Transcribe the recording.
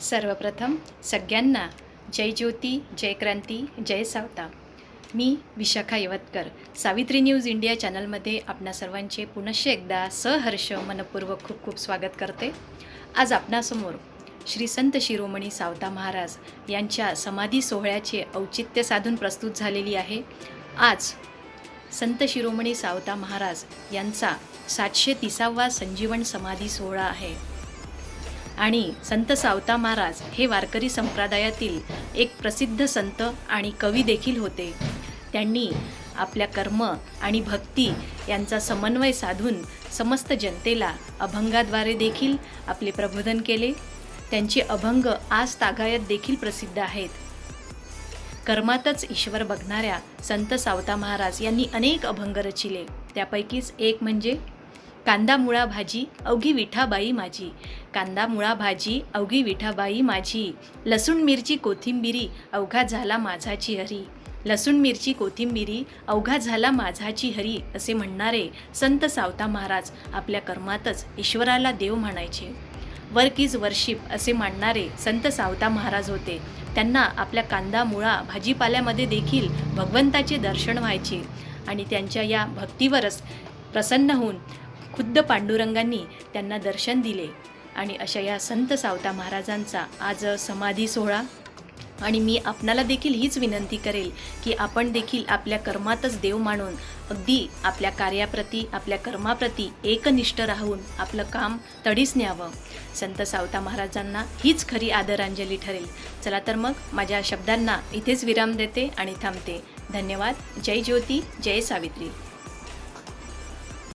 सर्वप्रथम सगळ्यांना जय ज्योती जय क्रांती जय सावता. मी विशाखा यवतकर सावित्री न्यूज इंडिया चॅनलमध्ये आपणा सर्वांचे पुनश्च एकदा सहर्ष मनपूर्वक खूप खूप स्वागत करते. आज आपणासमोर श्री संत शिरोमणी सावता महाराज यांच्या समाधी सोहळ्याचे औचित्य साधून प्रस्तुत झालेली आहे. आज संत शिरोमणी सावता महाराज यांचा सातशे तिसावा संजीवन समाधी सोहळा आहे. आणि संत सावता महाराज हे वारकरी संप्रदायातील एक प्रसिद्ध संत आणि कवी देखील होते. त्यांनी आपल्या कर्म आणि भक्ती यांचा समन्वय साधून समस्त जनतेला अभंगाद्वारे देखील आपले प्रबोधन केले. त्यांचे अभंग आज तागायत देखील प्रसिद्ध आहेत. कर्मातच ईश्वर बघणाऱ्या संत सावता महाराज यांनी अनेक अभंग रचिले. त्यापैकीच एक म्हणजे कांदा मुळा भाजी अवघी विठाबाई माझी. कांदा मुळा भाजी अवघी विठाबाई माझी. लसूण मिरची कोथिंबिरी अवघा झाला माझाची हरी. लसूण मिरची कोथिंबिरी अवघा झाला माझाची हरी असे म्हणणारे संत सावता महाराज आपल्या कर्मातच ईश्वराला देव म्हणायचे. वर्क इज वर्शिप असे मानणारे संत सावता महाराज होते. त्यांना आपल्या कांदा मुळा भाजीपाल्यामध्ये देखील भगवंताचे दर्शन व्हायचे आणि त्यांच्या या भक्तीवरच प्रसन्न होऊन खुद्द पांडुरंगांनी त्यांना दर्शन दिले आणि अशा या संत सावता महाराजांचा आज समाधी सोहळा. आणि मी आपणाला देखील हीच विनंती करेल की आपण देखील आपल्या कर्मातच देव मानून अगदी आपल्या कार्याप्रती आपल्या कर्माप्रती एकनिष्ठ राहून आपलं काम तडीस न्यावं. संत सावता महाराजांना हीच खरी आदरांजली ठरेल. चला तर मग माझ्या शब्दांना इथेच विराम देते आणि थांबते. धन्यवाद. जय ज्योती. जय सावित्री.